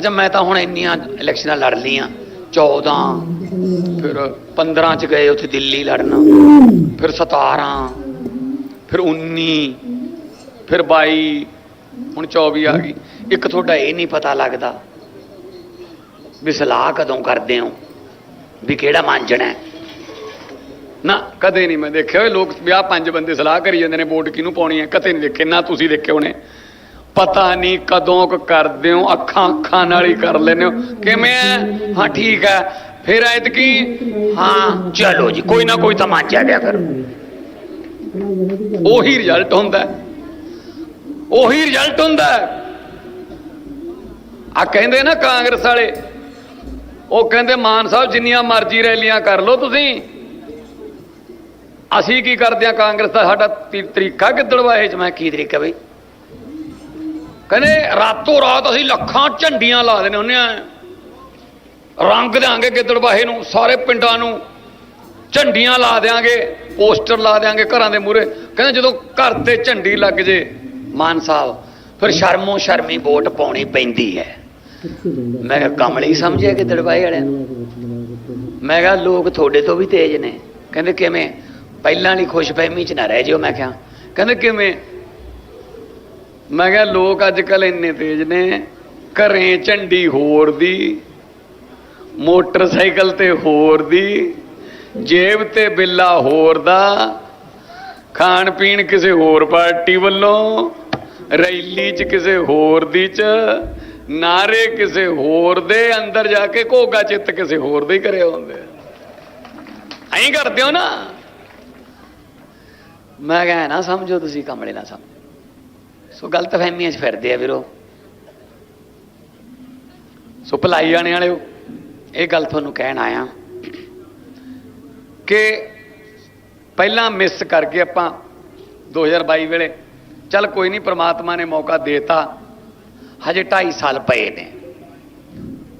ਅੱਛਾ, ਮੈਂ ਤਾਂ ਹੁਣ ਇੰਨੀਆਂ ਇਲੈਕਸ਼ਨਾਂ ਲੜ ਲਈਆਂ। 14 ਫਿਰ 15 ਚ ਗਏ ਉੱਥੇ ਦਿੱਲੀ ਲੜਨਾ। ਫਿਰ 17 ਫਿਰ 19 ਫਿਰ 22 ਹੁਣ 24 ਆ ਗਈ। ਇੱਕ ਤੁਹਾਡਾ ਇਹ ਨਹੀਂ ਪਤਾ ਲੱਗਦਾ ਵੀ ਸਲਾਹ ਕਦੋਂ ਕਰਦੇ ਹੋ, ਵੀ ਕਿਹੜਾ ਮੰਨਣਾ ਨਾ, ਕਦੇ ਨਹੀਂ ਮੈਂ ਦੇਖਿਆ। ਲੋਕ ਵਿਆਹ ਪੰਜ ਬੰਦੇ ਸਲਾਹ ਕਰੀ ਜਾਂਦੇ ਨੇ, ਵੋਟ ਕਿਹਨੂੰ ਪਾਉਣੀ ਹੈ? ਕਦੇ ਨਹੀਂ ਦੇਖੇ, ਨਾ ਤੁਸੀਂ ਦੇਖੇ ਹੋਣੇ। ਪਤਾ ਨਹੀਂ ਕਦੋਂ ਕ ਕਰਦੇ ਹੋ, ਅੱਖਾਂ ਅੱਖਾਂ ਨਾਲ ਹੀ ਕਰ ਲੈਨੇ ਹੋ। ਕਿਵੇਂ ਹੈ? ਹਾਂ, ਠੀਕ ਹੈ। ਫਿਰ ਐਤਕੀ? ਹਾਂ, ਚਲੋ ਜੀ, ਕੋਈ ਨਾ ਕੋਈ ਤਾਂ ਮੰਨ ਗਿਆ ਫਿਰ। ਉਹੀ ਰਿਜ਼ਲਟ ਹੁੰਦਾ। ਉਹੀ ਰਿਜ਼ਲਟ ਹੁੰਦਾ। ਆ ਕਹਿੰਦੇ ਨਾ ਕਾਂਗਰਸ ਵਾਲੇ, ਉਹ ਕਹਿੰਦੇ, ਮਾਨ ਸਾਹਿਬ ਜਿੰਨੀਆਂ ਮਰਜ਼ੀ ਰੈਲੀਆਂ ਕਰ ਲਓ ਤੁਸੀਂ। ਅਸੀਂ ਕੀ ਕਰਦੇ ਆ ਕਾਂਗਰਸ ਦਾ ਸਾਡਾ ਤੀ- ਤਰੀਕਾ ਗਿੱਦੜਵਾਹੇ ਚ? ਮੈਂ ਕੀ ਤਰੀਕਾ ਬਈ? ਕਹਿੰਦੇ ਰਾਤੋਂ ਰਾਤ ਅਸੀਂ ਲੱਖਾਂ ਝੰਡੀਆਂ ਲਾ ਦੇਣੇ ਹੁੰਨੇ ਆ। ਰੰਗ ਦੇਾਂਗੇ ਗਿੱਦੜਵਾਹੇ ਨੂੰ, ਸਾਰੇ ਪਿੰਡਾਂ ਨੂੰ। ਝੰਡੀਆਂ ਲਾ ਦੇਾਂਗੇ ਪੋਸਟਰ ਲਾ ਦੇਾਂਗੇ ਘਰਾਂ ਦੇ ਮੂਹਰੇ। ਕਹਿੰਦੇ ਜਦੋਂ ਘਰ ਤੇ ਝੰਡੀ ਲੱਗ ਜੇ, ਮਾਨ ਸਾਹਿਬ, ਫਿਰ ਸ਼ਰਮੋ ਸ਼ਰਮੀ ਵੋਟ ਪਾਉਣੀ ਪੈਂਦੀ ਹੈ। ਮੈਂ ਕਿਹਾ, ਕਮਲੀ ਸਮਝਿਆ ਗਿੱਦੜਵਾਹੇ ਵਾਲਿਆਂ ਨੂੰ? ਮੈਂ ਕਿਹਾ, ਲੋਕ ਤੁਹਾਡੇ ਤੋਂ ਵੀ ਤੇਜ਼ ਨੇ। ਕਹਿੰਦੇ, ਕਿਵੇਂ? ਪਹਿਲਾਂ ਵਾਲੀ ਖੁਸ਼ਫਹਿਮੀ ਚ ਨਾ ਰਹਿ ਜਿਓ, ਮੈਂ ਕਿਹਾ। ਕਹਿੰਦੇ, ਕਿਵੇਂ? ਮੈਂ ਕਿਹਾ, ਲੋਕ ਅੱਜ ਕੱਲ ਇੰਨੇ ਤੇਜ਼ ਨੇ, ਘਰੇ ਝੰਡੀ ਹੋਰ ਦੀ, ਮੋਟਰਸਾਈਕਲ ਤੇ ਹੋਰ ਦੀ, ਜੇਬ ਤੇ ਬਿੱਲਾ ਹੋਰ ਦਾ ਖਾਣ ਪੀਣ ਕਿਸੇ ਹੋਰ ਪਾਰਟੀ ਵੱਲੋਂ, ਰੈਲੀ ਚ ਕਿਸੇ ਹੋਰ ਦੀ ਚ, ਨਾਰੇ ਕਿਸੇ ਹੋਰ ਦੇ, ਅੰਦਰ ਜਾ ਕੇ ਘੋਗਾ ਚਿੱਤ ਕਿਸੇ ਹੋਰ ਦੇ ਹੀ ਕਰਿਆ ਹੁੰਦੇ ਐਂ ਕਰਦੇ ਹੋ ਨਾ? ਮੈਂ ਕਿਹਾ ਨਾ ਸਮਝੋ ਤੁਸੀਂ, ਕਮਲੇ ਨਾ ਸਮਝੋ। ਸੋ ਗਲਤ ਫਹਿਮੀਆਂ 'ਚ ਫਿਰਦੇ ਆ ਵੀਰੋ। ਸੋ ਭਲਾਈ ਆਣੇ ਵਾਲਿਓ, ਇਹ ਗੱਲ ਤੁਹਾਨੂੰ ਕਹਿਣ ਆਇਆ ਕਿ ਪਹਿਲਾਂ ਮਿਸ ਕਰਕੇ ਆਪਾਂ 2022 ਵੇਲੇ ਚੱਲ ਕੋਈ ਨਹੀਂ ਪ੍ਰਮਾਤਮਾ ਨੇ ਮੌਕਾ ਦੇਤਾ, ਹਜੇ 2.5 ਸਾਲ ਪਏ ਨੇ।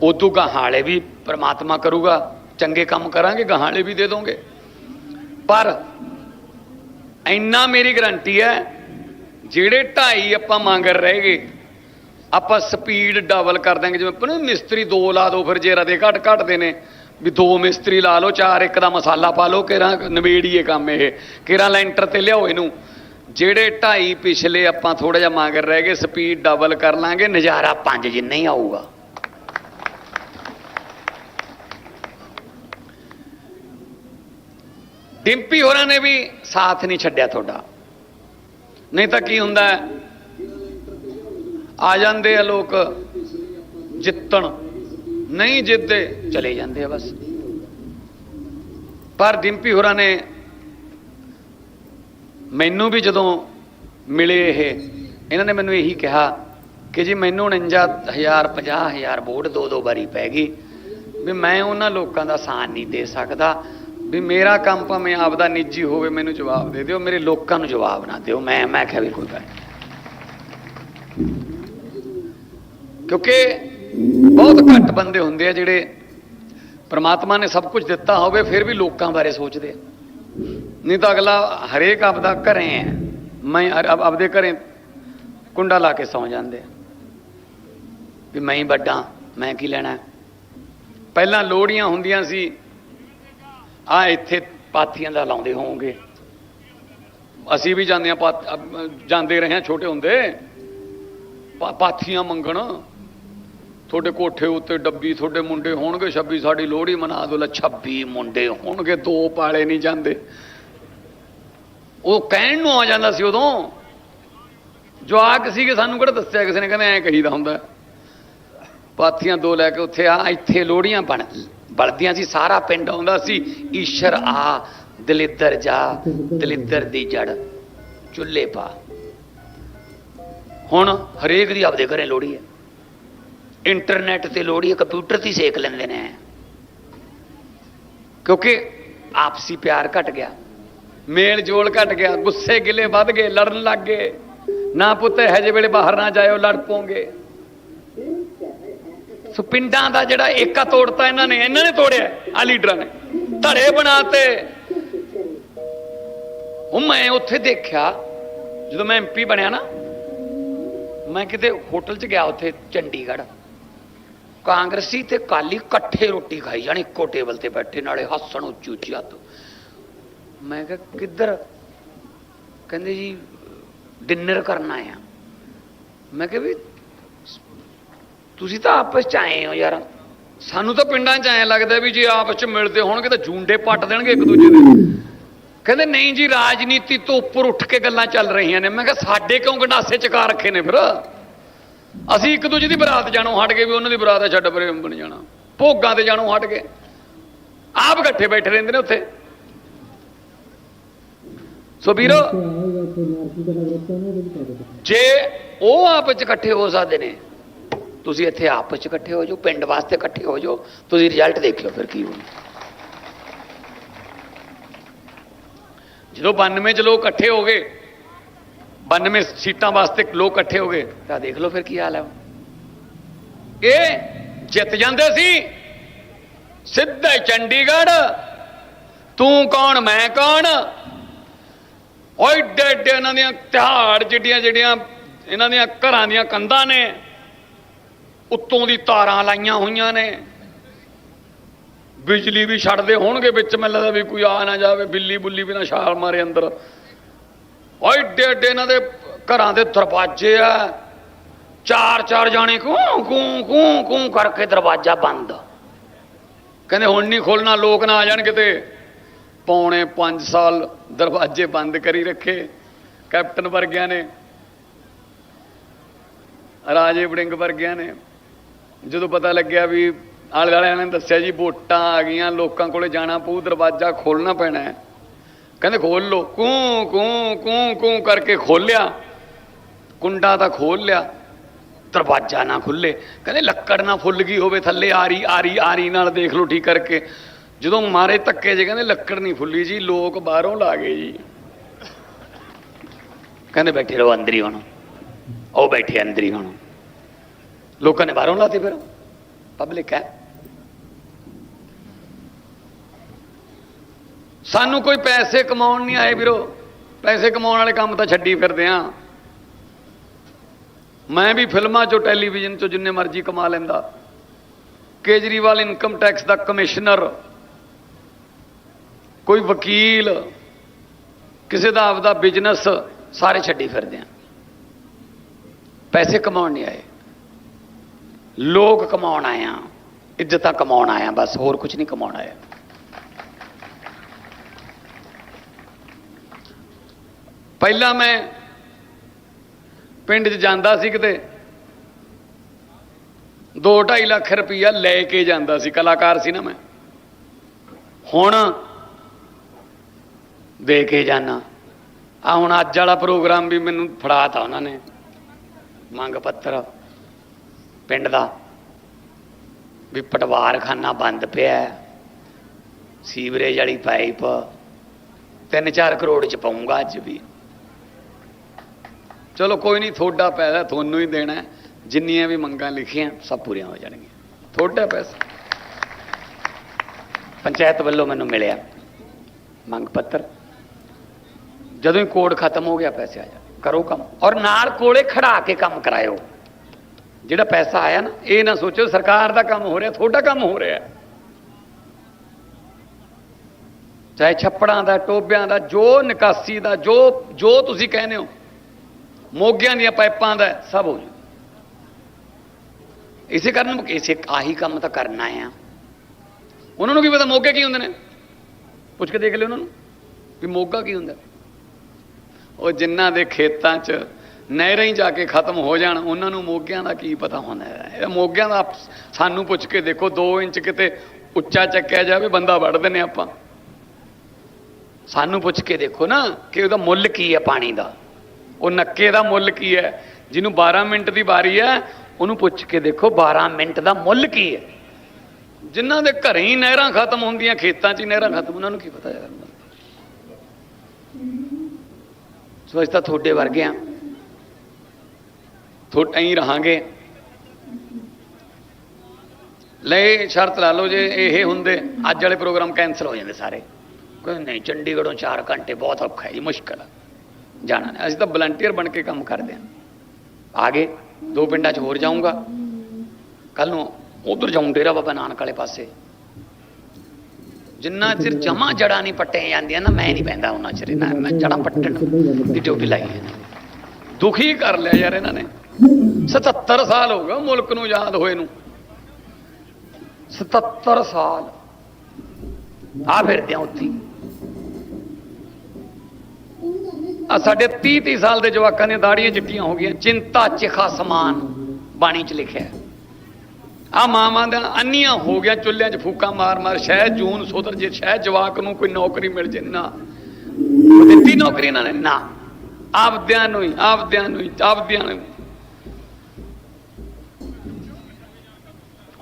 ਉਦੋਂ ਗਾਹਾਲੇ ਵੀ ਪ੍ਰਮਾਤਮਾ ਕਰੂਗਾ, ਚੰਗੇ ਕੰਮ ਕਰਾਂਗੇ ਗਾਹਾਲੇ ਵੀ ਦੇ ਦੋਗੇ। ਪਰ ਇੰਨਾ ਮੇਰੀ ਗਰੰਟੀ ਹੈ ਜਿਹੜੇ ਢਾਈ ਆਪਾਂ ਮੰਗਰ ਰਹਿ ਗਏ ਆਪਾਂ ਸਪੀਡ ਡਬਲ ਕਰ ਦਾਂਗੇ ਜਿਵੇਂ ਆਪਾਂ ਨੂੰ ਮਿਸਤਰੀ ਦੋ ਲਾ ਦੋ, ਫਿਰ ਜੇ ਰਦੇ ਘਟ ਘਟਦੇ ਨੇ। ਵੀ ਦੋ ਮਿਸਤਰੀ ਲਾ ਲਓ, ਚਾਰ ਇੱਕ ਦਾ ਮਸਾਲਾ ਪਾ ਲਓ ਕਿਰਾਂ ਨਵੇੜੀਏ ਕੰਮ ਇਹ ਕਿਰਾਂ ਲੈਂਟਰ ਤੇ ਲਿਆਓ ਇਹਨੂੰ। ਜਿਹੜੇ ਢਾਈ ਪਿਛਲੇ ਆਪਾਂ ਥੋੜਾ ਜਿਹਾ ਮੰਗਰ ਰਹਿ ਗਏ ਸਪੀਡ ਡਬਲ ਕਰ ਲਾਂਗੇ, ਨਜ਼ਾਰਾ ਪੰਜ ਜਿੰਨਾ ਹੀ ਆਊਗਾ। ਡਿੰਪੀ ਹੋਰਾਂ ਨੇ ਵੀ ਸਾਥ ਨਹੀਂ ਛੱਡਿਆ ਤੁਹਾਡਾ। ਨਹੀਂ ਤਾਂ ਕੀ ਹੁੰਦਾ ਆ ਜਾਂਦੇ ਆ ਲੋਕ, ਜਿੱਤਣ। ਨਹੀਂ ਜਿੱਤਦੇ, ਚਲੇ ਜਾਂਦੇ ਆ ਬਸ। ਪਰ ਡਿੰਪੀ ਹੋਰਾਂ ਨੇ ਮੈਨੂੰ ਵੀ ਜਦੋਂ ਮਿਲੇ ਇਹ, ਇਹਨਾਂ ਨੇ ਮੈਨੂੰ ਇਹੀ ਕਿਹਾ ਕਿ ਜੀ ਮੈਨੂੰ 49000 50000 ਵੋਟ ਦੋ ਦੋ ਵਾਰੀ ਪੈ ਗਈ, ਵੀ ਮੈਂ ਉਹਨਾਂ ਲੋਕਾਂ ਦਾ ਸਾਥ ਨਹੀਂ ਦੇ ਸਕਦਾ। ਵੀ ਮੇਰਾ ਕੰਮ ਭਾਵੇਂ ਆਪਦਾ ਨਿੱਜੀ ਹੋਵੇ, ਮੈਨੂੰ ਜਵਾਬ ਦੇ ਦਿਓ, ਮੇਰੇ ਲੋਕਾਂ ਨੂੰ ਜਵਾਬ ਨਾ ਦਿਓ। ਮੈਂ ਮੈਂ ਕਿਹਾ ਵੀ ਕੋਈ ਗੱਲ ਕਿਉਂਕਿ ਬਹੁਤ ਘੱਟ ਬੰਦੇ ਹੁੰਦੇ ਆ ਜਿਹੜੇ ਪ੍ਰਮਾਤਮਾ ਨੇ ਸਭ ਕੁਝ ਦਿੱਤਾ ਹੋਵੇ, ਫਿਰ ਵੀ ਲੋਕਾਂ ਬਾਰੇ ਸੋਚਦੇ ਨਹੀਂ ਤਾਂ ਅਗਲਾ ਹਰੇਕ ਆਪਦਾ ਘਰੇ ਹੈ ਮੈਂ ਆਪਦੇ ਘਰੇ ਕੁੰਡਾ ਲਾ ਕੇ ਸੌ ਜਾਂਦੇ ਵੀ ਮੈਂ ਹੀ ਵੱਡਾ, ਮੈਂ ਕੀ ਲੈਣਾ? ਪਹਿਲਾਂ ਲੋੜੀਆਂ ਹੁੰਦੀਆਂ ਸੀ ਆ ਇੱਥੇ ਪਾਥੀਆਂ ਦਾ ਲਾਉਂਦੇ ਹੋਵੋਗੇ। ਅਸੀਂ ਵੀ ਜਾਂਦੇ ਆ ਪਾਥ- ਜਾਂਦੇ ਰਹੇ ਹਾਂ ਛੋਟੇ ਹੁੰਦੇ। ਪਾ- ਪਾਥੀਆਂ ਮੰਗਣ। ਤੁਹਾਡੇ ਕੋਠੇ ਉੱਤੇ ਡੱਬੀ ਤੁਹਾਡੇ ਮੁੰਡੇ ਹੋਣਗੇ 26 ਸਾਡੀ ਲੋਹੜੀ ਮਨਾ ਦੋ ਲੈ 26 ਮੁੰਡੇ ਹੋਣਗੇ, ਦੋ ਪਾਲੇ ਨਹੀਂ ਜਾਂਦੇ। ਉਹ ਕਹਿਣ ਨੂੰ ਆ ਜਾਂਦਾ ਸੀ ਉਦੋਂ। ਜਵਾਕ ਸੀਗੇ, ਸਾਨੂੰ ਕਿਹੜਾ ਦੱਸਿਆ ਕਿਸੇ ਨੇ, ਕਹਿੰਦੇ ਐਂ ਕਹੀਦਾ ਹੁੰਦਾ। ਪਾਥੀਆਂ ਦੋ ਲੈ ਕੇ ਉੱਥੇ ਆ, ਇੱਥੇ ਲੋਹੜੀਆਂ ਬਣ ਬਲਦੀਆਂ ਸੀ, ਸਾਰਾ ਪਿੰਡ ਆਉਂਦਾ ਸੀ, ਈਸ਼ਰ ਆ, ਦਲਿੱਦਰ ਜਾ, ਦਲਿੱਦਰ ਦੀ ਜੜ, ਚੁੱਲ੍ਹੇ ਪਾ। ਹੁਣ ਹਰੇਕ ਦੀ ਆਪਦੇ ਘਰੇ ਲੋਹੜੀ ਹੈ। ਇੰਟਰਨੈਟ ਤੇ ਲੋਹੜੀ ਹੈ, ਕੰਪਿਊਟਰ ਤੇ ਸੇਕ ਲੈਂਦੇ ਨੇ। ਕਿਉਂਕਿ ਆਪਸੀ ਪਿਆਰ ਘਟ ਗਿਆ ਮੇਲ ਜੋਲ ਘਟ ਗਿਆ, ਗੁੱਸੇ ਗਿਲੇ ਵੱਧ ਗਏ, ਲੜਨ ਲੱਗ ਗਏ। ਨਾ ਪੁੱਤ ਹਜੇ ਵੇਲੇ ਬਾਹਰ ਨਾ ਜਾਇਓ, ਲੜ ਪੋਗੇ। ਸੋ ਪਿੰਡਾਂ ਦਾ ਜਿਹੜਾ ਏਕਾ ਤੋੜਤਾ ਇਹਨਾਂ ਨੇ ਇਹਨਾਂ ਨੇ ਤੋੜਿਆ ਆ ਲੀਡਰਾਂ ਨੇ। ਧੜੇ ਬਣਾਤੇ। ਉਹ ਮੈਂ ਉੱਥੇ ਦੇਖਿਆ, ਜਦੋਂ ਮੈਂ ਐਮਪੀ ਬਣਿਆ ਨਾ, ਮੈਂ ਕਿਤੇ ਹੋਟਲ 'ਚ ਗਿਆ ਉੱਥੇ, ਚੰਡੀਗੜ੍ਹ। ਕਾਂਗਰਸੀ ਤੇ ਕਾਲੀ ਇਕੱਠੇ ਰੋਟੀ ਖਾਈ ਜਾਣੀ, ਇੱਕੋ ਟੇਬਲ ਤੇ ਬੈਠੇ, ਨਾਲੇ ਹੱਸਣ ਉੱਚੀ ਉੱਚੀ ਹੱਥ। ਮੈਂ ਕਿਹਾ, ਕਿੱਧਰ? ਕਹਿੰਦੇ ਜੀ, ਡਿਨਰ ਕਰਨ ਆਇਆ ਮੈਂ ਕਿਹਾ ਵੀ ਤੁਸੀਂ ਤਾਂ ਆਪਸ ਚ ਆਏ ਹੋ ਯਾਰ। ਸਾਨੂੰ ਤਾਂ ਪਿੰਡਾਂ ਚ ਐਂ ਲੱਗਦਾ ਵੀ ਜੇ ਆਪਸ ਚ ਮਿਲਦੇ ਹੋਣਗੇ ਤਾਂ ਜੂੰਡੇ ਪੱਟ ਦੇਣਗੇ ਇੱਕ ਦੂਜੇ ਦੇ। ਕਹਿੰਦੇ ਨਹੀਂ ਜੀ, ਰਾਜਨੀਤੀ ਤੋਂ ਉੱਪਰ ਉੱਠ ਕੇ ਗੱਲਾਂ ਚੱਲ ਰਹੀਆਂ ਨੇ। ਮੈਂ ਕਿਹਾ, ਸਾਡੇ ਕਿਉਂ ਗੰਡਾਸੇ ਚਕਾ ਰੱਖੇ ਨੇ ਫਿਰ? ਅਸੀਂ ਇੱਕ ਦੂਜੇ ਦੀ ਬਰਾਤ ਜਾਣੋਂ ਹਟ ਗਏ ਵੀ ਉਹਨਾਂ ਦੀ ਬਰਾਤ ਹੈ ਛੱਡ ਪਰੇ ਬਣ ਜਾਣਾ। ਭੋਗਾਂ ਤੇ ਜਾਣੋਂ ਹਟ ਗਏ। ਆਪ ਇਕੱਠੇ ਬੈਠੇ ਰਹਿੰਦੇ ਨੇ ਉੱਥੇ। ਸੋ ਵੀਰੋ, ਜੇ ਉਹ ਆਪਸ ਚ ਇਕੱਠੇ ਹੋ ਸਕਦੇ ਨੇ ਤੁਸੀਂ ਇੱਥੇ ਆਪਸ ਚ ਇਕੱਠੇ ਹੋ ਜਾਓ, ਪਿੰਡ ਵਾਸਤੇ ਇਕੱਠੇ ਹੋ ਜਾਓ, ਤੁਸੀਂ ਰਿਜ਼ਲਟ ਦੇਖ ਲਓ ਫਿਰ ਕੀ ਹੋਣਾ ਜਦੋਂ 92 ਚ ਲੋਕ ਇਕੱਠੇ ਹੋ ਗਏ 92 ਸੀਟਾਂ ਵਾਸਤੇ ਲੋਕ ਇਕੱਠੇ ਹੋ ਗਏ, ਤਾਂ ਦੇਖ ਲਓ ਫਿਰ ਕੀ ਹਾਲ ਹੈ। ਇਹ ਜਿੱਤ ਜਾਂਦੇ ਸੀ, ਸਿੱਧਾ ਚੰਡੀਗੜ੍ਹ, ਤੂੰ ਕੌਣ, ਮੈਂ ਕੌਣ? ਓਏ ਏਡੇ ਏਡੇ ਇਹਨਾਂ ਦੀਆਂ ਤਿਹਾੜ ਜਿਹੜੀਆਂ ਜਿਹੜੀਆਂ ਇਹਨਾਂ ਦੀਆਂ ਘਰਾਂ ਦੀਆਂ ਕੰਧਾਂ ਨੇ ਉੱਤੋਂ ਦੀ ਤਾਰਾਂ ਲਾਈਆਂ ਹੋਈਆਂ ਨੇ। ਬਿਜਲੀ ਵੀ ਛੱਡਦੇ ਹੋਣਗੇ ਵਿੱਚ, ਮੈਨੂੰ ਲੱਗਦਾ ਵੀ ਕੋਈ ਆ ਨਾ ਜਾਵੇ, ਬਿੱਲੀ ਬੁੱਲੀ ਵੀ ਨਾ ਛਾਲ ਮਾਰੇ ਅੰਦਰ। ਓਏ ਏਡੇ ਏਡੇ ਇਹਨਾਂ ਦੇ ਘਰਾਂ ਦੇ ਦਰਵਾਜ਼ੇ ਆ। ਚਾਰ ਚਾਰ ਜਾਣੇ ਕੂ ਕੂ ਕੂ ਕੂ ਕਰਕੇ ਦਰਵਾਜ਼ਾ ਬੰਦ। ਕਹਿੰਦੇ ਹੁਣ ਨਹੀਂ ਖੋਲਣਾ ਲੋਕ ਨਾ ਆ ਜਾਣ ਕਿਤੇ। ਪੌਣੇ 5 ਸਾਲ ਦਰਵਾਜ਼ੇ ਬੰਦ ਕਰੀ ਰੱਖੇ, ਕੈਪਟਨ ਵਰਗਿਆਂ ਨੇ, ਰਾਜੇ ਵੜਿੰਗ ਵਰਗਿਆਂ ਨੇ। ਜਦੋਂ ਪਤਾ ਲੱਗਿਆ ਵੀ ਆਲੇ ਵਾਲਿਆਂ ਨੇ ਦੱਸਿਆ ਜੀ ਵੋਟਾਂ ਆ ਗਈਆਂ, ਲੋਕਾਂ ਕੋਲੇ ਜਾਣਾ ਪਊ, ਦਰਵਾਜ਼ਾ ਖੋਲਣਾ ਪੈਣਾ ਹੈ। ਕਹਿੰਦੇ ਖੋਲ ਲੋ ਕੂੰ, ਕੂ, ਕੂੰ ਕੂੰ ਕਰਕੇ ਖੋਲਿਆ ਕੁੰਡਾ ਤਾਂ ਖੋਲ ਲਿਆ। ਦਰਵਾਜ਼ਾ ਨਾ ਖੁੱਲੇ ਕਹਿੰਦੇ ਲੱਕੜ ਨਾ ਫੁੱਲ ਗਈ ਹੋਵੇ ਥੱਲੇ, ਆਰੀ ਆਰੀ ਆਰੀ ਨਾਲ ਦੇਖ ਲਓ ਠੀਕ ਕਰਕੇ। ਜਦੋਂ ਮਾਰੇ ਧੱਕੇ ਜੇ ਕਹਿੰਦੇ ਲੱਕੜ ਨਹੀਂ ਫੁੱਲੀ ਜੀ, ਲੋਕ ਬਾਹਰੋਂ ਲਾ ਗਏ ਜੀ। ਕਹਿੰਦੇ ਬੈਠੇ ਰਹੋ, ਅੰਦਰ ਹੀ ਹੁਣ। ਉਹ ਬੈਠੇ ਅੰਦਰ ਹੀ ਹੁਣ। ਲੋਕਾਂ ਨੇ ਬਾਹਰੋਂ ਲਾਤੇ ਫਿਰ। ਪਬਲਿਕ ਹੈ। ਸਾਨੂੰ ਕੋਈ ਪੈਸੇ ਕਮਾਉਣ ਨਹੀਂ ਆਏ ਵੀਰੋ। ਪੈਸੇ ਕਮਾਉਣ ਵਾਲੇ ਕੰਮ ਤਾਂ ਛੱਡੀ ਫਿਰਦੇ ਆ। ਮੈਂ ਵੀ ਫਿਲਮਾਂ ਚੋਂ ਟੈਲੀਵਿਜ਼ਨ ਚੋਂ ਜਿੰਨੇ ਮਰਜ਼ੀ ਕਮਾ ਲੈਂਦਾ। ਕੇਜਰੀਵਾਲ ਇਨਕਮ ਟੈਕਸ ਦਾ ਕਮਿਸ਼ਨਰ। ਕੋਈ ਵਕੀਲ। ਕਿਸੇ ਦਾ ਆਪਦਾ ਬਿਜ਼ਨਸ ਸਾਰੇ ਛੱਡੀ ਫਿਰਦੇ ਆ। ਪੈਸੇ ਕਮਾਉਣ ਨਹੀਂ ਆਏ। ਲੋਕ ਕਮਾਉਣ ਆਇਆ ਇੱਜ਼ਤਾਂ ਕਮਾਉਣ ਆਇਆ ਬਸ ਹੋਰ ਕੁਝ ਨਹੀਂ ਕਮਾਉਣ ਆਇਆ ਪਹਿਲਾਂ ਮੈਂ ਪਿੰਡ 'ਚ ਜਾਂਦਾ ਸੀ ਕਿਤੇ 2.5 ਲੱਖ ਰੁਪਈਆ ਲੈ ਕੇ ਜਾਂਦਾ ਸੀ, ਕਲਾਕਾਰ ਸੀ ਨਾ ਮੈਂ। ਹੁਣ ਦੇ ਕੇ ਜਾਣਾ ਆ ਹੁਣ ਅੱਜ ਵਾਲਾ ਪ੍ਰੋਗਰਾਮ ਵੀ ਮੈਨੂੰ ਫੜਾਤਾ ਉਹਨਾਂ ਨੇ, ਮੰਗ ਪੱਤਰ। ਪਿੰਡ ਦਾ ਵੀ ਪਟਵਾਰਖਾਨਾ ਬੰਦ ਪਿਆ ਸੀਵਰੇਜ ਵਾਲੀ ਪਾਈਪ 3-4 ਕਰੋੜ ਚ ਪਾਉਂਗਾ ਅੱਜ ਵੀ। ਚਲੋ ਕੋਈ ਨਹੀਂ ਥੋੜਾ ਪੈਸਾ ਤੁਹਾਨੂੰ ਹੀ ਦੇਣਾ ਜਿੰਨੀਆਂ ਵੀ ਮੰਗਾਂ ਲਿਖੀਆਂ, ਸਭ ਪੂਰੀਆਂ ਹੋ ਜਾਣਗੀਆਂ। ਥੋੜਾ ਪੈਸਾ। ਪੰਚਾਇਤ ਵੱਲੋਂ ਮੈਨੂੰ ਮਿਲਿਆ ਮੰਗ ਪੱਤਰ। ਜਦੋਂ ਹੀ ਕੋਡ ਖਤਮ ਹੋ ਗਿਆ, ਪੈਸੇ ਆ ਜਾ ਕਰੋ ਕੰਮ। ਔਰ ਨਾਲ ਕੋਲੇ ਖੜਾ ਕੇ ਕੰਮ ਕਰਾਇਓ। ਜਿਹੜਾ ਪੈਸਾ ਆਇਆ ਨਾ, ਇਹ ਨਾ ਸੋਚੋ ਸਰਕਾਰ ਦਾ ਕੰਮ ਹੋ ਰਿਹਾ, ਤੁਹਾਡਾ ਕੰਮ ਹੋ ਰਿਹਾ। ਚਾਹੇ ਛੱਪੜਾਂ ਦਾ, ਟੋਬਿਆਂ ਦਾ, ਜੋ ਨਿਕਾਸੀ ਦਾ, ਜੋ ਜੋ ਤੁਸੀਂ ਕਹਿੰਦੇ ਹੋ, ਮੋਗਿਆਂ ਦੀਆਂ ਪਾਈਪਾਂ ਦਾ, ਸਭ ਹੋ ਜੂ। ਇਸੇ ਕਾਰਨ ਇਸੇ ਆਹੀ ਕੰਮ ਤਾਂ ਕਰਨਾ ਆ। ਉਹਨਾਂ ਨੂੰ ਕੀ ਪਤਾ, ਮੋਗੇ ਕੀ ਹੁੰਦੇ ਨੇ? ਪੁੱਛ ਕੇ ਦੇਖ ਲਿਓ ਉਹਨਾਂ ਨੂੰ, ਵੀ ਮੋਗਾ ਕੀ ਹੁੰਦਾ? ਉਹ ਜਿਨ੍ਹਾਂ ਦੇ ਖੇਤਾਂ 'ਚ ਨਹਿਰਾਂ ਹੀ ਜਾ ਕੇ ਖਤਮ ਹੋ ਜਾਣ, ਉਹਨਾਂ ਨੂੰ ਮੋਗਿਆਂ ਦਾ ਕੀ ਪਤਾ ਹੁੰਦਾ ਹੈ? ਇਹ ਮੋਗਿਆਂ ਦਾ ਸਾਨੂੰ ਪੁੱਛ ਕੇ ਦੇਖੋ 2 ਇੰਚ ਕਿਤੇ ਉੱਚਾ ਚੱਕਿਆ ਜਾਵੇ, ਬੰਦਾ ਵੜ ਦਿੰਨੇ ਆਪਾਂ। ਸਾਨੂੰ ਪੁੱਛ ਕੇ ਦੇਖੋ ਨਾ ਕਿ ਉਹਦਾ ਮੁੱਲ ਕੀ ਹੈ ਪਾਣੀ ਦਾ। ਉਹ ਨੱਕੇ ਦਾ ਮੁੱਲ ਕੀ ਹੈ? ਜਿਹਨੂੰ 12 ਮਿੰਟ ਦੀ ਵਾਰੀ ਹੈ, ਉਹਨੂੰ ਪੁੱਛ ਕੇ ਦੇਖੋ 12 ਮਿੰਟ ਦਾ ਮੁੱਲ ਕੀ ਹੈ। ਜਿਨ੍ਹਾਂ ਦੇ ਘਰੇ ਹੀ ਨਹਿਰਾਂ ਖਤਮ ਹੁੰਦੀਆਂ, ਖੇਤਾਂ 'ਚ ਹੀ ਨਹਿਰਾਂ ਖਤਮ, ਉਹਨਾਂ ਨੂੰ ਕੀ ਪਤਾ ਯਾਰ? ਸੋ ਅਸੀਂ ਤਾਂ ਤੁਹਾਡੇ ਵਰਗੇ ਆ ਥੋੜਾ ਹੀ ਰਹਾਂਗੇ। ਲੈ, ਸ਼ਰਤ ਲਾ ਲਓ ਜੇ ਇਹ ਹੁੰਦੇ, ਅੱਜ ਵਾਲੇ ਪ੍ਰੋਗਰਾਮ ਕੈਨਸਲ ਹੋ ਜਾਂਦੇ ਸਾਰੇ। ਕੋਈ ਨਹੀਂ, ਚੰਡੀਗੜ੍ਹੋਂ 4 ਘੰਟੇ ਬਹੁਤ ਔਖਾ ਹੈ ਜੀ, ਮੁਸ਼ਕਲ ਜਾਣਾ ਨਹੀਂ, ਅਸੀਂ ਤਾਂ ਵਲੰਟੀਅਰ ਬਣ ਕੇ ਕੰਮ ਕਰਦੇ ਹਾਂ। ਆਗੇ, ਦੋ ਪਿੰਡਾਂ 'ਚ ਹੋਰ ਜਾਊਂਗਾ। ਕੱਲ ਨੂੰ ਉਧਰ ਜਾਊਂ, ਡੇਰਾ ਬਾਬਾ ਨਾਨਕ ਵਾਲੇ ਪਾਸੇ। ਜਿੰਨਾ ਚਿਰ ਜਮਾ ਜੜਾ ਨਹੀਂ ਪੱਟੇ ਜਾਂਦੀਆਂ ਨਾ, ਮੈਂ ਨਹੀਂ ਪੈਂਦਾ ਉਹਨਾਂ ਚਿਰ। ਨਾ, ਮੈਂ ਜੜਾ ਪੱਟਣ ਦੀ ਡਿਊਟੀ ਲਾਈ ਹੈ। ਦੁਖੀ ਕਰ ਲਿਆ ਯਾਰ ਇਹਨਾਂ ਨੇ। 77 ਸਾਲ ਹੋ ਗਏ ਮੁਲਕ ਨੂੰ ਯਾਦ ਹੋਏ ਨੂੰ। 77 ਸਾਲ। ਆ ਫਿਰਦੇ ਆ ਉੱਥੇ। ਹੀ। ਆ ਸਾਡੇ 30 30 ਸਾਲ ਦੇ ਜਵਾਕਾਂ ਦੀਆਂ ਦਾੜੀਆਂ ਚਿੱਟੀਆਂ ਹੋ ਗਈਆਂ। ਚਿੰਤਾ ਚਿਖਾ ਸਮਾਨ ਬਾਣੀ ਚ ਲਿਖਿਆ ਆ ਮਾਵਾਂ ਦਾ ਅੰਨੀਆਂ ਹੋ ਗਿਆ ਚੁੱਲ੍ਹਿਆਂ 'ਚ ਫੂਕਾਂ ਮਾਰ ਮਾਰ। ਸ਼ਾਇਦ ਜੂਨ ਸੁਧਰ ਜੇ ਸ਼ਾਇਦ ਜਵਾਕ ਨੂੰ ਕੋਈ ਨੌਕਰੀ ਮਿਲ ਜੇ ਨਾ। ਦਿੱਤੀ ਨੌਕਰੀ ਇਹਨਾਂ ਨਾ? ਆਪਦਿਆਂ ਨੂੰ ਹੀ, ਆਪਦਿਆਂ ਨੂੰ ਹੀ, ਆਪਦਿਆਂ ਨੂੰ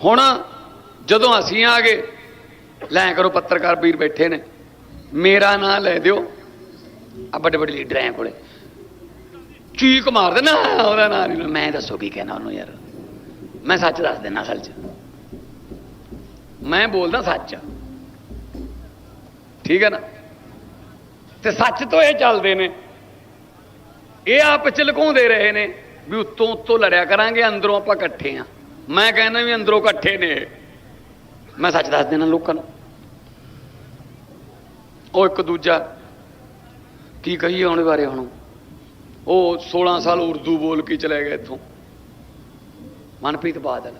ਹੁਣ ਜਦੋਂ ਅਸੀਂ ਆ ਗਏ, ਲੈ ਕਰੋ ਪੱਤਰਕਾਰ ਵੀਰ ਬੈਠੇ ਨੇ, ਮੇਰਾ ਨਾਂ ਲੈ ਦਿਓ। ਆ ਵੱਡੇ ਵੱਡੇ ਲੀਡਰ ਐ ਕੋਲੇ। ਚੀਕ ਮਾਰ ਦੇਣਾ, ਉਹਦਾ ਨਾਂ ਨਹੀਂ ਮੈਂ ਦੱਸੋ ਕੀ ਕਹਿਣਾ ਉਹਨੂੰ ਯਾਰ। ਮੈਂ ਸੱਚ ਦੱਸ ਦੇਣਾ ਅਸਲ 'ਚ। ਮੈਂ ਬੋਲਦਾ ਸੱਚ। ਠੀਕ ਹੈ ਨਾ? ਤੇ ਸੱਚ ਤੋਂ ਇਹ ਚੱਲਦੇ ਨੇ। ਇਹ ਆਪ ਚ ਲੁਕਾਉਂਦੇ ਰਹੇ ਨੇ ਵੀ ਉੱਤੋਂ ਉੱਤੋਂ ਲੜਿਆ ਕਰਾਂਗੇ, ਅੰਦਰੋਂ ਆਪਾਂ ਇਕੱਠੇ ਆ। ਮੈਂ ਕਹਿੰਦਾ ਵੀ ਅੰਦਰੋਂ ਇਕੱਠੇ ਨੇ। ਮੈਂ ਸੱਚ ਦੱਸ ਦੇਣਾ ਲੋਕਾਂ ਨੂੰ। ਉਹ ਇੱਕ ਦੂਜਾ, ਕੀ ਕਹੀਏ ਉਹਦੇ ਬਾਰੇ ਹੁਣ। ਉਹ 16 ਸਾਲ ਉਰਦੂ ਬੋਲ ਕੇ ਚਲੇ ਗਏ ਇੱਥੋਂ। ਮਨਪ੍ਰੀਤ ਬਾਦਲ।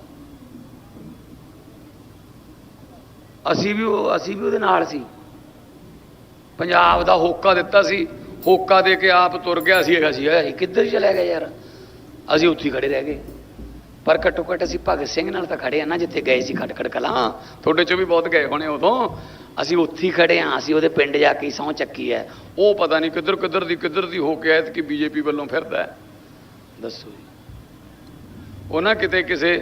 ਅਸੀਂ ਵੀ ਉਹ ਅਸੀਂ ਵੀ ਉਹਦੇ ਨਾਲ ਸੀ। ਪੰਜਾਬ ਦਾ ਹੋਕਾ ਦਿੱਤਾ ਸੀ। ਹੋਕਾ ਦੇ ਕੇ ਆਪ ਤੁਰ ਗਿਆ ਸੀ, ਹੈਗਾ ਸੀ। ਅਸੀਂ ਕਿੱਧਰ ਹੀ ਚਲੇ ਗਏ ਯਾਰ? ਅਸੀਂ ਉੱਥੇ ਹੀ ਖੜੇ ਰਹਿ ਗਏ। ਪਰ ਘੱਟੋ ਘੱਟ ਅਸੀਂ ਭਗਤ ਸਿੰਘ ਨਾਲ ਤਾਂ ਖੜੇ ਆ ਨਾ ਜਿੱਥੇ ਗਏ ਸੀ ਖਟਖੜ ਕਲਾਂ। ਤੁਹਾਡੇ ਚੋਂ ਵੀ ਬਹੁਤ ਗਏ ਹੋਣੇ ਉਦੋਂ। ਅਸੀਂ ਉੱਥੇ ਹੀ ਖੜੇ ਆ ਅਸੀਂ ਉਹਦੇ ਪਿੰਡ ਜਾ ਕੇ ਸਹੁੰ ਚੱਕੀ ਹੈ ਉਹ ਪਤਾ ਨਹੀਂ ਕਿੱਧਰ ਕਿੱਧਰ ਦੀ ਕਿੱਧਰ ਦੀ ਹੋ ਕੇ ਆਇਤ ਕਿ ਬੀਜੇਪੀ ਵੱਲੋਂ ਫਿਰਦਾ ਹੈ ਦੱਸੋ ਜੀ। ਉਹ ਨਾ ਕਿਤੇ ਕਿਸੇ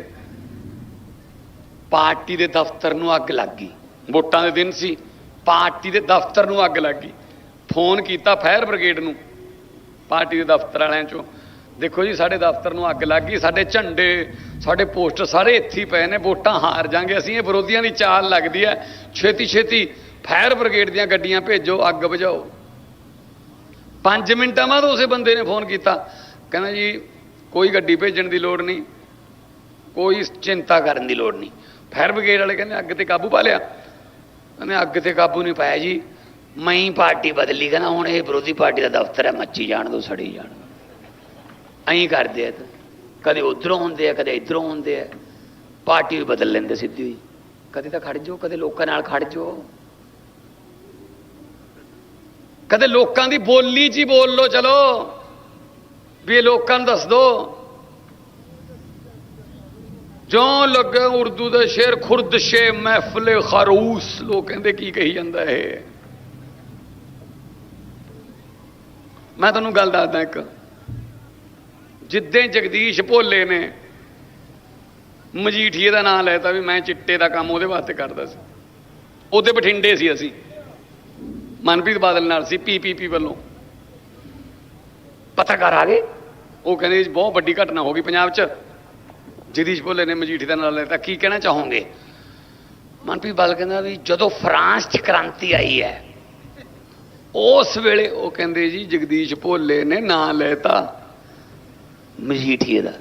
ਪਾਰਟੀ ਦੇ ਦਫ਼ਤਰ ਨੂੰ ਅੱਗ ਲੱਗ ਗਈ। ਵੋਟਾਂ ਦੇ ਦਿਨ ਸੀ ਪਾਰਟੀ ਦੇ ਦਫ਼ਤਰ ਨੂੰ ਅੱਗ ਲੱਗ ਗਈ। ਫੋਨ ਕੀਤਾ ਫਾਇਰ ਬ੍ਰਿਗੇਡ ਨੂੰ ਪਾਰਟੀ ਦੇ ਦਫ਼ਤਰ ਵਾਲਿਆਂ ਚੋਂ। ਦੇਖੋ ਜੀ, ਸਾਡੇ ਦਫ਼ਤਰ ਨੂੰ ਅੱਗ ਲੱਗ ਗਈ, ਸਾਡੇ ਝੰਡੇ, ਸਾਡੇ ਪੋਸਟਰ ਸਾਰੇ ਇੱਥੇ ਪਏ ਨੇ, ਵੋਟਾਂ ਹਾਰ ਜਾਾਂਗੇ ਅਸੀਂ ਇਹ ਵਿਰੋਧੀਆਂ ਦੀ ਚਾਲ ਲੱਗਦੀ ਹੈ। ਛੇਤੀ ਛੇਤੀ ਫਾਇਰ ਬ੍ਰਿਗੇਡ ਦੀਆਂ ਗੱਡੀਆਂ ਭੇਜੋ, ਅੱਗ ਬੁਝਾਓ। 5 ਮਿੰਟਾਂ ਬਾਅਦ ਉਸੇ ਬੰਦੇ ਨੇ ਫੋਨ ਕੀਤਾ। ਕਹਿੰਦਾ ਜੀ, ਕੋਈ ਗੱਡੀ ਭੇਜਣ ਦੀ ਲੋੜ ਨਹੀਂ, ਕੋਈ ਚਿੰਤਾ ਕਰਨ ਦੀ ਲੋੜ ਨਹੀਂ। ਫਾਇਰ ਬ੍ਰਿਗੇਡ ਵਾਲੇ ਕਹਿੰਦੇ, ਅੱਗ ਤੇ ਕਾਬੂ ਪਾ ਲਿਆ। ਕਹਿੰਦੇ, ਅੱਗ ਤੇ ਕਾਬੂ ਨਹੀਂ ਪਾਇਆ ਜੀ। ਮੈਂ ਪਾਰਟੀ ਬਦਲੀ, ਕਹਿੰਦਾ, ਹੁਣ ਇਹ ਵਿਰੋਧੀ ਪਾਰਟੀ ਦਾ ਦਫ਼ਤਰ ਹੈ, ਮੱਚੀ ਜਾਣ ਦੋ ਸੜੀ ਜਾਣ ਦਿਓ। ਐਂ ਕਰਦੇ ਆ ਕਦੇ ਉਧਰੋਂ ਹੁੰਦੇ ਆ, ਕਦੇ ਇਧਰੋਂ ਹੁੰਦੇ ਆ। ਪਾਰਟੀ ਵੀ ਬਦਲ ਲੈਂਦੇ ਸਿੱਧੀ। ਹੋਈ ਕਦੇ ਤਾਂ ਖੜ ਜਾਓ, ਕਦੇ ਲੋਕਾਂ ਨਾਲ ਖੜ ਜਾਓ। ਕਦੇ ਲੋਕਾਂ ਦੀ ਬੋਲੀ 'ਚ ਹੀ ਬੋਲ ਲਓ, ਚਲੋ। ਵੀ ਲੋਕਾਂ ਨੂੰ ਦੱਸ ਦੋ। ਜੋ ਲੱਗੇ ਉਰਦੂ ਦੇ ਸ਼ੇਰ ਖੁਰਦਸ਼ੇ ਮਹਿਫਲੇ ਖਰੂਸ। ਲੋਕ ਕਹਿੰਦੇ, ਕੀ ਕਹੀ ਜਾਂਦਾ ਇਹ? ਮੈਂ ਤੁਹਾਨੂੰ ਗੱਲ ਦੱਸਦਾ ਇੱਕ। ਜਿੱਦਾਂ ਜਗਦੀਸ਼ ਭੋਲੇ ਨੇ ਮਜੀਠੀਏ ਦਾ ਨਾਮ ਲੈਤਾ ਵੀ ਮੈਂ ਚਿੱਟੇ ਦਾ ਕੰਮ ਉਹਦੇ ਵਾਸਤੇ ਕਰਦਾ ਸੀ। ਉਹਦੇ ਬਠਿੰਡੇ ਸੀ ਅਸੀਂ। ਮਨਪ੍ਰੀਤ ਬਾਦਲ ਨਾਲ ਸੀ ਪੀਪੀਪੀ ਵੱਲੋਂ। ਪੱਤਰਕਾਰ ਆ ਗਏ। ਉਹ ਕਹਿੰਦੇ ਜੀ ਬਹੁਤ ਵੱਡੀ ਘਟਨਾ ਹੋ ਗਈ ਪੰਜਾਬ 'ਚ। ਜਗਦੀਸ਼ ਭੋਲੇ ਨੇ ਮਜੀਠੀ ਦਾ ਨਾਮ ਲੈਤਾ। ਕੀ ਕਹਿਣਾ ਚਾਹੋਗੇ? ਮਨਪ੍ਰੀਤ ਬਾਦਲ ਕਹਿੰਦਾ ਵੀ ਜਦੋਂ ਫਰਾਂਸ 'ਚ ਕ੍ਰਾਂਤੀ ਆਈ ਹੈ, ਉਸ ਵੇਲੇ ਉਹ ਕਹਿੰਦੇ ਜੀ ਜਗਦੀਸ਼ ਭੋਲੇ ਨੇ ਨਾਂ ਲੈਤਾ। ਮਜੀਠੀਏ ਦਾ।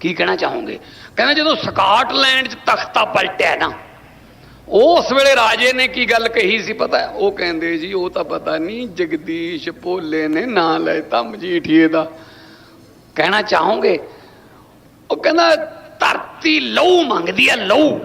ਕੀ ਕਹਿਣਾ ਚਾਹੋਗੇ? ਕਹਿੰਦਾ ਜਦੋਂ ਸਕਾਟਲੈਂਡ 'ਚ ਤਖਤਾ ਪਲਟਿਆ ਨਾ, ਉਸ ਵੇਲੇ ਰਾਜੇ ਨੇ ਕੀ ਗੱਲ ਕਹੀ ਸੀ ਪਤਾ? ਉਹ ਕਹਿੰਦੇ ਜੀ, ਉਹ ਤਾਂ ਪਤਾ ਨਹੀਂ ਜਗਦੀਸ਼ ਭੋਲੇ ਨੇ ਨਾਂ ਲੈਤਾ ਮਜੀਠੀਏ ਦਾ। ਕਹਿਣਾ ਚਾਹੋਗੇ? ਉਹ ਕਹਿੰਦਾ, ਧਰਤੀ ਲਹੂ ਮੰਗਦੀ ਹੈ ਲਹੂ।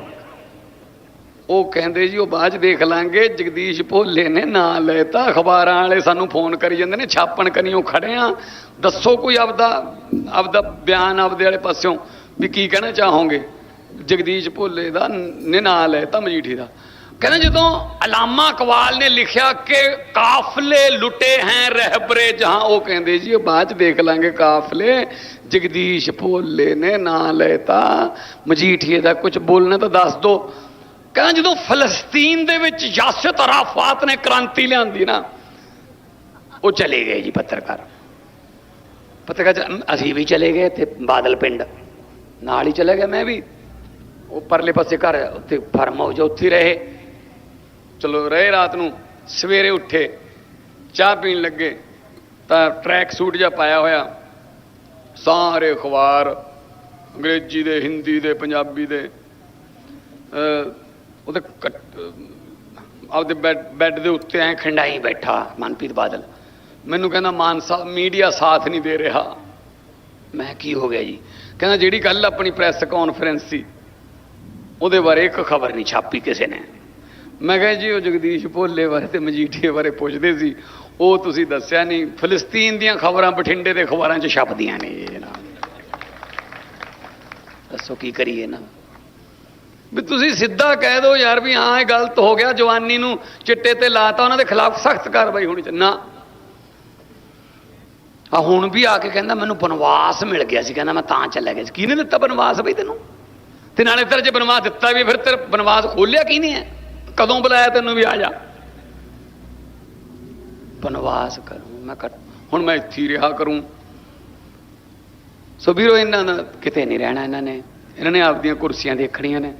ਉਹ ਕਹਿੰਦੇ ਜੀ, ਉਹ ਬਾਅਦ 'ਚ ਦੇਖ ਲਾਂਗੇ, ਜਗਦੀਸ਼ ਭੋਲੇ ਨੇ ਨਾਂ ਲੈਤਾ। ਅਖਬਾਰਾਂ ਵਾਲੇ ਸਾਨੂੰ ਫੋਨ ਕਰੀ ਜਾਂਦੇ ਨੇ, ਛਾਪਣ ਕਨੀਓ ਖੜੇ ਆ। ਦੱਸੋ ਕੋਈ ਆਪਦਾ ਆਪਦਾ ਬਿਆਨ ਆਪਦੇ ਵਾਲੇ ਪਾਸਿਓਂ ਵੀ ਕੀ ਕਹਿਣਾ ਚਾਹੋਗੇ? ਜਗਦੀਸ਼ ਭੋਲੇ ਦਾ ਨੇ, ਨਾਂ ਲੈਤਾ ਮਜੀਠੀ ਦਾ। ਕਹਿੰਦਾ ਜਦੋਂ ਅਲਾਮਾ ਇਕਬਾਲ ਨੇ ਲਿਖਿਆ ਕਿ ਕਾਫਲੇ ਲੁੱਟੇ ਹੈ ਰਹਿਬਰੇ ਜਹਾਂ, ਉਹ ਕਹਿੰਦੇ ਜੀ, ਉਹ ਬਾਅਦ ਚ ਦੇਖ ਲਾਂਗੇ ਕਾਫਲੇ। ਜਗਦੀਸ਼ ਭੋਲੇ ਨੇ ਨਾਂ ਲੈਤਾ। ਮਜੀਠੀਏ ਦਾ ਕੁਝ ਬੋਲਣਾ ਤਾਂ ਦੱਸ ਦੋ। ਕਹਿੰਦਾ ਜਦੋਂ ਫਲਸਤੀਨ ਦੇ ਵਿੱਚ ਯਾਸਰ ਅਰਾਫਾਤ ਨੇ ਕ੍ਰਾਂਤੀ ਲਿਆਂਦੀ ਨਾ, ਉਹ ਚਲੇ ਗਏ ਜੀ ਪੱਤਰਕਾਰ। ਪੱਤਰਕਾਰ ਅਸੀਂ ਵੀ ਚਲੇ ਗਏ ਤੇ ਬਾਦਲ ਪਿੰਡ। ਨਾਲ ਹੀ ਚਲੇ ਗਏ ਮੈਂ ਵੀ। ਉਹ ਪਰਲੇ ਪਾਸੇ ਘਰ ਉੱਥੇ ਫਾਰਮ ਹਾਊਸ ਉੱਥੇ ਹੀ ਰਹੇ। ਚਲੋ, ਰਹੇ ਰਾਤ ਨੂੰ, ਸਵੇਰੇ ਉੱਠੇ, ਚਾਹ ਪੀਣ ਲੱਗੇ, ਤਾਂ ਟਰੈਕ ਸੂਟ ਜਿਹਾ ਪਾਇਆ ਹੋਇਆ। ਸਾਰੇ ਅਖਬਾਰ, ਅੰਗਰੇਜ਼ੀ ਦੇ, ਹਿੰਦੀ ਦੇ, ਪੰਜਾਬੀ ਦੇ ਅਹ, ਉਹਦੇ ਕੱਟ- ਅਹ, ਆਪਦੇ ਬੈੱਡ ਦੇ ਉੱਤੇ ਐ ਖੰਡਾਈ ਬੈਠਾ ਮਨਪ੍ਰੀਤ ਬਾਦਲ। ਮੈਨੂੰ ਕਹਿੰਦਾ ਮਾਨ ਸਾਹਿਬ ਮੀਡੀਆ ਸਾਥ ਨਹੀਂ ਦੇ ਰਿਹਾ। ਮੈਂ ਕੀ ਹੋ ਗਿਆ ਜੀ? ਕਹਿੰਦਾ ਜਿਹੜੀ ਕੱਲ ਆਪਣੀ ਪ੍ਰੈਸ ਕਾਨਫਰੰਸ ਸੀ ਉਹਦੇ ਬਾਰੇ ਇੱਕ ਖਬਰ ਨਹੀਂ ਛਾਪੀ ਕਿਸੇ ਨੇ। ਮੈਂ ਕਿਹਾ ਜੀ ਉਹ ਜਗਦੀਸ਼ ਭੋਲੇ ਬਾਰੇ ਤੇ ਮਜੀਠੀਏ ਬਾਰੇ ਪੁੱਛਦੇ ਸੀ। ਉਹ ਤੁਸੀਂ ਦੱਸਿਆ ਨਹੀਂ ਫਲਸਤੀਨ ਦੀਆਂ ਖਬਰਾਂ ਬਠਿੰਡੇ ਦੇ ਅਖਬਾਰਾਂ 'ਚ ਛਪਦੀਆਂ ਨੇ ਜਨਾਬ ਦੱਸੋ ਕੀ ਕਰੀਏ ਨਾ। ਵੀ ਤੁਸੀਂ ਸਿੱਧਾ ਕਹਿ ਦਿਓ ਯਾਰ ਵੀ ਹਾਂ, ਇਹ ਗਲਤ ਹੋ ਗਿਆ, ਜਵਾਨੀ ਨੂੰ ਚਿੱਟੇ ਤੇ ਲਾਤਾ, ਉਹਨਾਂ ਦੇ ਖਿਲਾਫ ਸਖਤ ਕਾਰਵਾਈ ਹੋਣੀ ਚਾਹੀਦੀ। ਨਾ। ਆ ਹੁਣ ਵੀ ਆ ਕੇ ਕਹਿੰਦਾ, ਮੈਨੂੰ ਬਨਵਾਸ ਮਿਲ ਗਿਆ ਸੀ, ਕਹਿੰਦਾ ਮੈਂ ਤਾਂ ਚੱਲਿਆ ਗਿਆ ਸੀ। ਕਿਹਨੇ ਦਿੱਤਾ ਬਨਵਾਸ ਬਈ ਤੈਨੂੰ? ਤੇ ਨਾਲੇ ਤੇਰੇ ਜੇ ਬਨਵਾਸ ਦਿੱਤਾ ਵੀ, ਫਿਰ ਤੇਰਾ ਬਨਵਾਸ ਖੋਲਿਆ ਕਿਹਨੇ ਹੈ? ਕਦੋਂ ਬੁਲਾਇਆ ਤੈਨੂੰ ਵੀ ਆ ਜਾ। ਬਨਵਾਸ ਕਰੂੰ, ਮੈਂ ਕਰ ਹੁਣ ਮੈਂ ਇੱਥੇ ਰਿਹਾ ਕਰੂੰ। ਸੋ ਵੀਰੋ, ਇਹਨਾਂ ਦਾ ਕਿਤੇ ਨਹੀਂ ਰਹਿਣਾ ਇਹਨਾਂ ਨੇ। ਇਹਨਾਂ ਨੇ ਆਪਦੀਆਂ ਕੁਰਸੀਆਂ ਦੇਖਣੀਆਂ ਨੇ।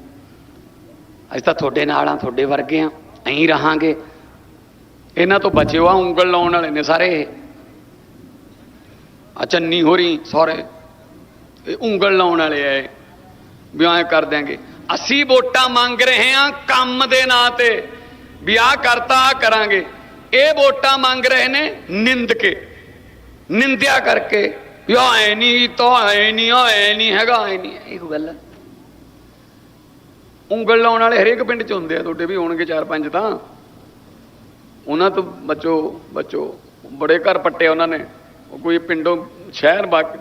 ਅਸੀਂ ਤਾਂ ਤੁਹਾਡੇ ਨਾਲ ਆ ਤੁਹਾਡੇ ਵਰਗੇ ਆ ਐਂ ਰਹਾਂਗੇ। ਇਹਨਾਂ ਤੋਂ ਬਚਿਓ ਆ ਉਂਗਲ ਲਾਉਣ ਵਾਲੇ ਨੇ ਸਾਰੇ। ਇਹ ਆ ਚੰਨੀ ਹੋਰੀ ਸਾਰੇ ਇਹ ਉਂਗਲ ਲਾਉਣ ਵਾਲੇ ਐ ਵੀ ਐਂ ਕਰ ਦਿਆਂਗੇ। ਅਸੀਂ ਵੋਟਾਂ ਮੰਗ ਰਹੇ ਹਾਂ ਕੰਮ ਦੇ ਨਾਂ ਤੇ। ਵੀ ਆਹ ਕਰਤਾ, ਆਹ ਕਰਾਂਗੇ। ਇਹ ਵੋਟਾਂ ਮੰਗ ਰਹੇ ਨੇ ਨਿੰਦ ਕੇ। ਨਿੰਦਿਆ ਕਰਕੇ। ਵੀ ਆਹ ਐ ਨਹੀਂ ਤਾਂ ਐ ਨਹੀਂ ਆਹ ਐ ਨਹੀਂ ਹੈਗਾ ਐ ਨਹੀਂ ਇਹ ਗੱਲ ਉਂਗਲ ਲਾਉਣ ਵਾਲੇ ਹਰੇਕ ਪਿੰਡ 'ਚ ਹੁੰਦੇ ਆ, ਤੁਹਾਡੇ ਵੀ ਹੋਣਗੇ ਚਾਰ ਪੰਜ ਤਾਂ। ਉਹਨਾਂ ਤੋਂ ਬਚੋ ਬਚੋ, ਬੜੇ ਘਰ ਪੱਟੇ ਉਹਨਾਂ ਨੇ। ਕੋਈ ਪਿੰਡੋਂ ਸ਼ਹਿਰ ਬਾਕ,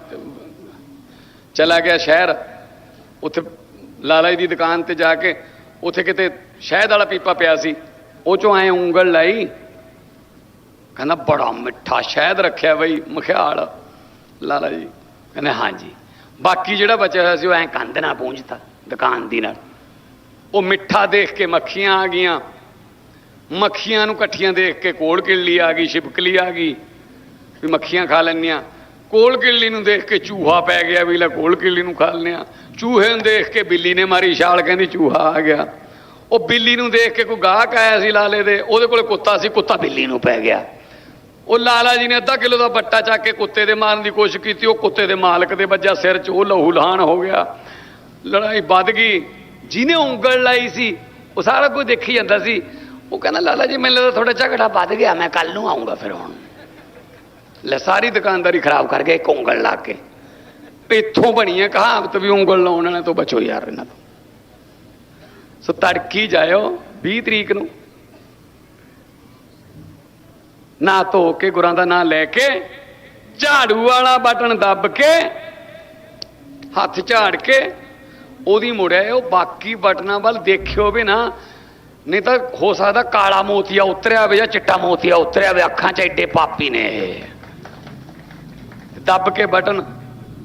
ਚਲਾ ਗਿਆ ਸ਼ਹਿਰ, ਉੱਥੇ ਲਾਲਾ ਜੀ ਦੀ ਦੁਕਾਨ ਤੇ ਜਾ ਕੇ ਉੱਥੇ ਕਿਤੇ ਸ਼ਹਿਦ ਵਾਲਾ ਪੀਪਾ ਪਿਆ ਸੀ। ਉਹ ਚੋਂ ਐ ਉਂਗਲ ਲਾਈ, ਕਹਿੰਦਾ ਬੜਾ ਮਿੱਠਾ ਸ਼ਹਿਦ ਰੱਖਿਆ ਬਈ, ਮਖਿਆਲ ਲਾਲਾ ਜੀ ਕਹਿੰਦੇ, ਹਾਂਜੀ। ਬਾਕੀ ਜਿਹੜਾ ਬਚਿਆ ਹੋਇਆ ਸੀ ਉਹ ਐ ਕੰਧ ਨਾਲ ਪੂੰਝਤਾ, ਦੁਕਾਨ ਦੀ ਨਾਲ। ਉਹ ਮਿੱਠਾ ਦੇਖ ਕੇ ਮੱਖੀਆਂ ਆ ਗਈਆਂ। ਮੱਖੀਆਂ ਨੂੰ ਇਕੱਠੀਆਂ ਦੇਖ ਕੇ ਕੋਲ ਕਿੱਲੀ ਆ ਗਈ, ਛਿਪਕਲੀ ਆ ਗਈ। ਵੀ ਮੱਖੀਆਂ ਖਾ ਲੈਂਦੀਆਂ। ਕੋਲ ਕਿੱਲੀ ਨੂੰ ਦੇਖ ਕੇ ਚੂਹਾ ਪੈ ਗਿਆ ਵੀ ਲੈ ਕੋਲ ਕਿੱਲੀ ਨੂੰ ਖਾ ਲੈਂਦੇ ਹਾਂ। ਚੂਹੇ ਨੂੰ ਦੇਖ ਕੇ ਬਿੱਲੀ ਨੇ ਮਾਰੀ ਛਾਲ, ਕਹਿੰਦੀ ਚੂਹਾ ਆ ਗਿਆ। ਉਹ ਬਿੱਲੀ ਨੂੰ ਦੇਖ ਕੇ ਕੋਈ ਗਾਹਕ ਆਇਆ ਸੀ ਲਾਲੇ ਦੇ, ਉਹਦੇ ਕੋਲੇ ਕੁੱਤਾ ਸੀ, ਕੁੱਤਾ ਬਿੱਲੀ ਨੂੰ ਪੈ ਗਿਆ। ਉਹ ਲਾਲਾ ਜੀ ਨੇ ਅੱਧਾ ਕਿਲੋ ਦਾ ਬੱਟਾ ਚੱਕ ਕੇ ਕੁੱਤੇ ਦੇ ਮਾਰਨ ਦੀ ਕੋਸ਼ਿਸ਼ ਕੀਤੀ, ਉਹ ਕੁੱਤੇ ਦੇ ਮਾਲਕ ਦੇ ਵੱਜਾ ਸਿਰ 'ਚ, ਉਹ ਲਹੂ ਲਹਾਨ ਹੋ ਗਿਆ। ਲੜਾਈ ਵੱਧ ਗਈ। ਜਿਹਨੇ ਉਂਗਲ ਲਾਈ ਸੀ, ਉਹ ਸਾਰਾ ਕੁਝ ਦੇਖੀ ਜਾਂਦਾ ਸੀ। ਉਹ ਕਹਿੰਦਾ, ਲਾਲਾ ਜੀ, ਮੈਨੂੰ ਲੱਗਦਾ ਥੋੜਾ ਝਗੜਾ ਵੱਧ ਗਿਆ, ਮੈਂ ਕੱਲ ਨੂੰ ਆਉਂਗਾ ਫਿਰ ਹੁਣ। ਲੈ, ਸਾਰੀ ਦੁਕਾਨਦਾਰੀ ਖਰਾਬ ਕਰ ਗਿਆ ਇੱਕ ਉਂਗਲ ਲਾ ਕੇ। ਇੱਥੋਂ ਬਣੀ ਹੈ ਕਹਾਵਤ ਵੀ ਉਂਗਲ ਲਾਉਣ ਵਾਲਿਆਂ ਤੋਂ ਬਚੋ ਯਾਰ ਇਹਨਾਂ ਤੋਂ। ਸੋ ਤੜਕੀ ਜਾਇਓ 20 ਤਰੀਕ ਨੂੰ। ਨਾ ਧੋ ਕੇ, ਗੁਰਾਂ ਦਾ ਨਾਂ ਲੈ ਕੇ, ਝਾੜੂ ਵਾਲਾ ਬਟਨ ਦੱਬ ਕੇ, ਹੱਥ ਝਾੜ ਕੇ ਉਹਦੀ ਮੁੜਿਆ ਉਹ ਬਾਕੀ ਬਟਨਾਂ ਵੱਲ ਦੇਖਿਓ ਵੀ ਨਾ। ਨਹੀਂ ਤਾਂ ਹੋ ਸਕਦਾ ਕਾਲਾ ਮੋਤੀਆ ਉਤਰਿਆ ਹੋਵੇ ਜਾਂ ਚਿੱਟਾ ਮੋਤੀਆ ਉਤਰਿਆ ਹੋਵੇ, ਅੱਖਾਂ 'ਚ ਐਡੇ ਪਾਪੀ ਨੇ ਦੱਬ ਕੇ ਬਟਨ,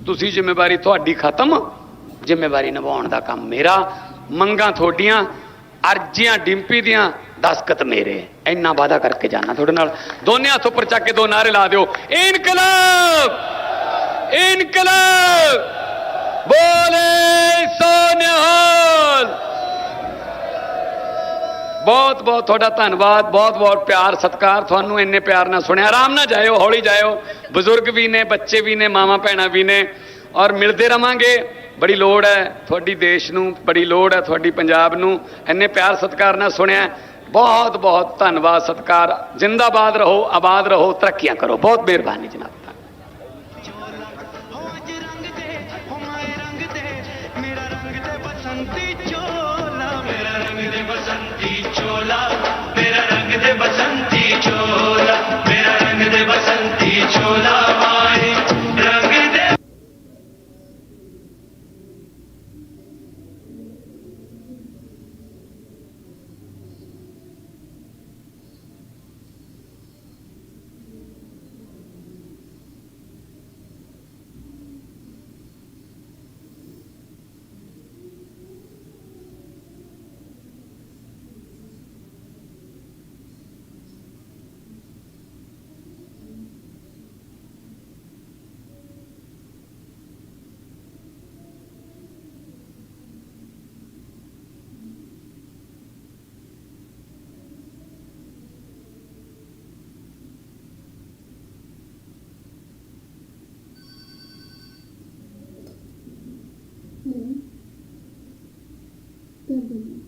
ਤੁਸੀਂ ਜ਼ਿੰਮੇਵਾਰੀ ਤੁਹਾਡੀ ਖਤਮ। ਜ਼ਿੰਮੇਵਾਰੀ ਨਿਭਾਉਣ ਦਾ ਕੰਮ ਮੇਰਾ। ਮੰਗਾਂ ਤੁਹਾਡੀਆਂ, ਅਰਜ਼ੀਆਂ, ਡਿੰਪੀ ਦੀਆਂ ਦਸਕਤ ਮੇਰੇ। ਇੰਨਾ ਵਾਦਾ ਕਰਕੇ ਜਾਣਾ ਤੁਹਾਡੇ ਨਾਲ। ਦੋਨੇ ਹੱਥ ਉੱਪਰ ਚੱਕ ਕੇ ਦੋ ਨਾਰੇ ਲਾ ਦਿਓ। ਇਨਕਲਾਬ! ਇਨਕਲਾਬ! ਬੋਲੇ ਸੋਨਿਹਾਲ। ਬਹੁਤ ਬਹੁਤ ਤੁਹਾਡਾ ਧੰਨਵਾਦ, ਬਹੁਤ ਬਹੁਤ ਪਿਆਰ, ਸਤਿਕਾਰ। ਤੁਹਾਨੂੰ ਇੰਨੇ ਪਿਆਰ ਨਾਲ ਸੁਣਿਆ। ਆਰਾਮ ਨਾਲ ਜਾਇਓ, ਹੌਲੀ ਜਾਇਓ। ਬਜ਼ੁਰਗ ਵੀ ਨੇ, ਬੱਚੇ ਵੀ ਨੇ, ਮਾਵਾਂ, ਭੈਣਾਂ ਵੀ ਨੇ। ਔਰ ਮਿਲਦੇ ਰਵਾਂਗੇ। ਬੜੀ ਲੋੜ ਹੈ ਤੁਹਾਡੀ ਦੇਸ਼ ਨੂੰ, ਬੜੀ ਲੋੜ ਹੈ ਤੁਹਾਡੀ ਪੰਜਾਬ ਨੂੰ। ਇੰਨੇ ਪਿਆਰ, ਸਤਿਕਾਰ ਨਾਲ ਸੁਣਿਆ। ਬਹੁਤ ਬਹੁਤ ਧੰਨਵਾਦ, ਸਤਿਕਾਰ। ਜਿੰਦਾਬਾਦ ਰਹੋ, ਆਬਾਦ ਰਹੋ, ਤਰੱਕੀਆਂ ਕਰੋ। ਬਹੁਤ ਮਿਹਰਬਾਨੀ ਜਨਾਬ। छोला ਕਰ ਦਿੰਦਾ ਕਿਵੇਂ ਕਰਨਾ